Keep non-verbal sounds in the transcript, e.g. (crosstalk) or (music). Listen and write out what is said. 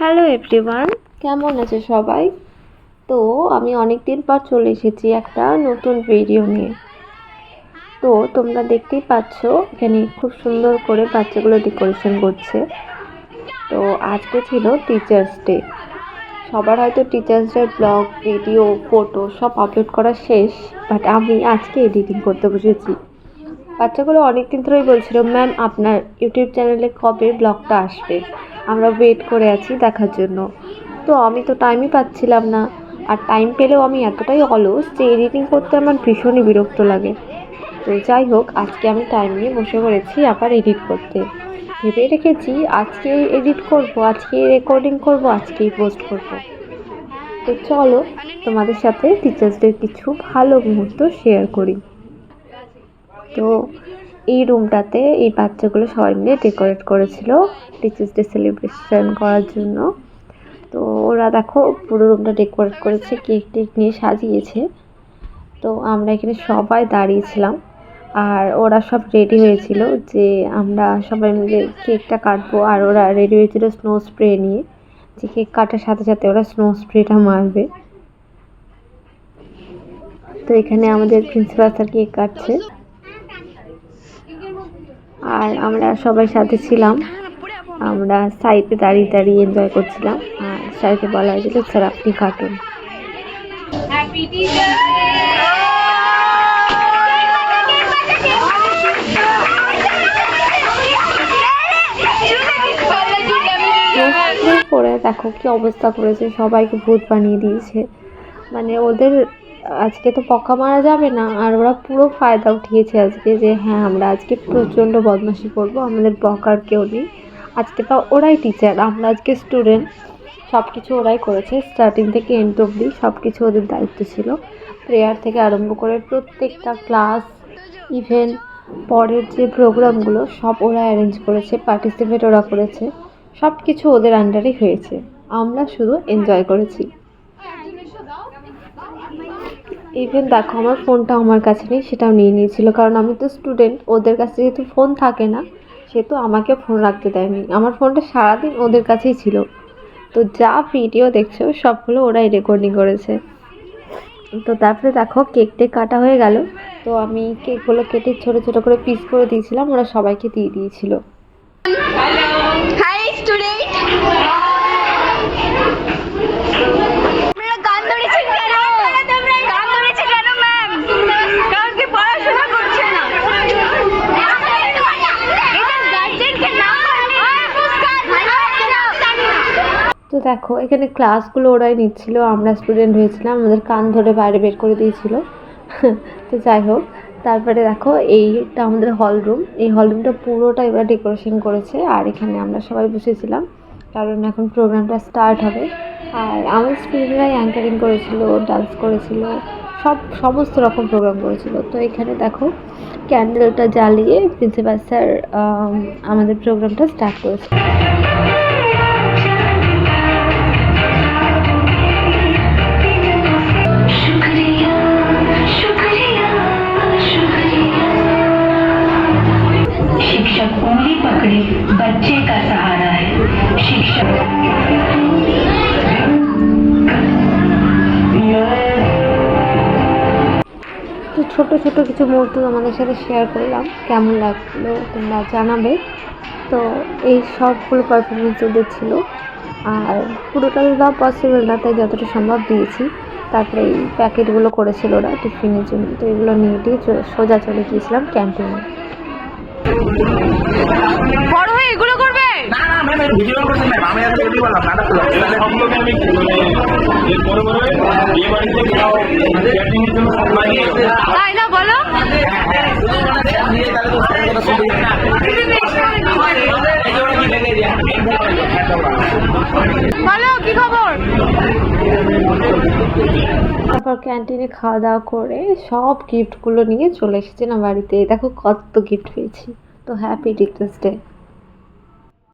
Hello everyone কেমন আছে সবাই? তো, আমি অনেক দিন পর চলে এসেছি একটা নতুন ভিডিও নিয়ে। তো, তোমরা দেখতেই পাচ্ছ, এখানে খুব সুন্দর করে বাচ্চাগুলো ডেকোরেশন করছে। তো, আজকে ছিল টিচার্স ডে সবার হয়তো teachers day blog video photo সব আপলোড করা শেষ বাট আমি আজকে এডিটিং করতে বসেছি। বাচ্চাগুলো অনেক দিন ধরেই বলছিল ম্যাম আপনার ইউটিউব চ্যানেলে কবে ব্লগটা আসবে? আমরা ওয়েট করে আছি দেখার জন্য। তো আমি তো টাইমই পাচ্ছিলাম না। আর টাইম পেলেও আমি এতটাই অলস যে এডিটিং করতে আমার ভীষণই বিরক্ত লাগে। তো যাই হোক, আজকে আমি টাইম নিয়ে বসে পড়েছি আবার এডিট করতে। ভেবে রেখেছি আজকে এডিট করব, আজকে রেকর্ডিং করব, আজকেই পোস্ট করব। তো চলো, তোমাদের সাথে টিচার্স ডের কিছু ভালো মুহূর্ত শেয়ার করি। তো এই রুমটাতে এই বাচ্চাগুলো সবাই মিলে ডেকোরেট করেছিল টিচার্স ডে সেলিব্রেশন করার জন্য। তো ওরা দেখো পুরো রুমটা ডেকোরেট করেছে কেক টেক নিয়ে সাজিয়েছে। তো আমরা এখানে সবাই দাঁড়িয়েছিলাম আর ওরা সব রেডি হয়েছিল যে আমরা সবাই মিলে কেকটা কাটবো আর ওরা রেডি হয়েছিল স্নো স্প্রে নিয়ে যে কেক কাটার সাথে সাথে ওরা স্নো স্প্রেটা মারবে। তো এখানে আমাদের প্রিন্সিপাল স্যার কেক কাটছে। আর আমরা সবাই সাথে ছিলাম। আমরা সাইডে দাঁড়িয়ে দাঁড়িয়ে এনজয় করছিলাম। আর স্যারকে বলা হয়েছিল স্যার আপনি কাটুন করে দেখো কি অবস্থা করেছে। সবাইকে ভূত বানিয়ে দিয়েছে। মানে ওদের আজকে তো পক্কা মারা যাবে না, আর ওরা পুরো ফায়দা উঠিয়েছে আজকে যে হ্যাঁ আমরা আজকে প্রচণ্ড বদমাশি করব, আমাদের বকার কেউ নেই। আজকে তো ওরাই টিচার আমরা আজকে স্টুডেন্ট সব কিছু ওরাই করেছে স্টার্টিং থেকে এন্ড অবধি সব কিছু ওদের দায়িত্ব ছিল। প্রেয়ার থেকে আরম্ভ করে প্রত্যেকটা ক্লাস ইভেন পরের যে প্রোগ্রামগুলো সব ওরা অ্যারেঞ্জ করেছে পার্টিসিপেট ওরা করেছে। সব কিছু ওদের আন্ডারেই হয়েছে। আমরা শুধু এনজয় করেছি। ইভেন দেখো, আমার ফোনটা আমার কাছে নেই, সেটাও নিয়ে নিয়েছিল। কারণ আমি তো স্টুডেন্ট ওদের কাছে যেহেতু ফোন থাকে না, সেহেতু আমাকে ফোন রাখতে দেয়নি। আমার ফোনটা সারাদিন ওদের কাছেই ছিল। তো যা ভিডিও দেখছ, সবগুলো ওরাই রেকর্ডিং করেছে। তো তারপরে দেখো কেক টেক কাটা হয়ে গেল। তো আমি কেকগুলো কেটে ছোটো ছোটো করে পিস করে দিয়েছিলাম, ওরা সবাইকে দিয়ে দিয়েছিল হাই স্টুডেন্ট আপনারা গান ধরেছেন কেন গান ধরেছে কেন ম্যাম কারণ কি পড়াশোনা করছে না এটা গার্জেনকে না তো দেখো, এখানে ক্লাসগুলো ওরাই নিচ্ছিল। আমরা স্টুডেন্ট হয়েছিলাম, আমাদের কান ধরে বাইরে বের করে দিয়েছিল। (laughs) তো যাই হোক, তারপরে দেখো, এইটা আমাদের হল রুম এই হল রুমটা পুরোটাই ওরা ডেকোরেশন করেছে, আর এখানে আমরা সবাই বসেছিলাম, কারণ এখন প্রোগ্রামটা স্টার্ট হবে। আর আমার স্টুডেন্টরাই অ্যাঙ্কারিং করেছিল ডান্স করেছিল, সব, সমস্ত রকম প্রোগ্রাম করেছিল। তো এখানে দেখো ক্যান্ডেলটা জ্বালিয়ে প্রিন্সিপাল স্যার আমাদের প্রোগ্রামটা স্টার্ট করেছে। ছোট ছোট কিছু মুহূর্ত তোমাদের সাথে শেয়ার করলাম কেমন লাগল তোমরা জানাবে তো এই সবগুলো পারফরমেন্স ওদের ছিল আর পুরোটা তো দেওয়া পসিবল না তাই যতটা সম্ভব দিয়েছি তারপরে এই প্যাকেটগুলো করেছিল ওরা টিফিনের জন্য তো এগুলো নিয়ে দিয়ে সোজা চলে গিয়েছিলাম ক্যান্টিনে বড় হয়ে এগুলো করবে না না এই ভিডিও করছি ম্যাম আমি আজকে বললাম সম্পর্কে আমি বিয়ে বাড়িতে তাই না বলো? বলো কি খবর? তারপর ক্যান্টিনে খাওয়া দাওয়া করে সব গিফটগুলো নিয়ে চলে এসেছি না বাড়িতে। দেখো কত গিফট পেয়েছি। তো হ্যাপি টিচার্স ডে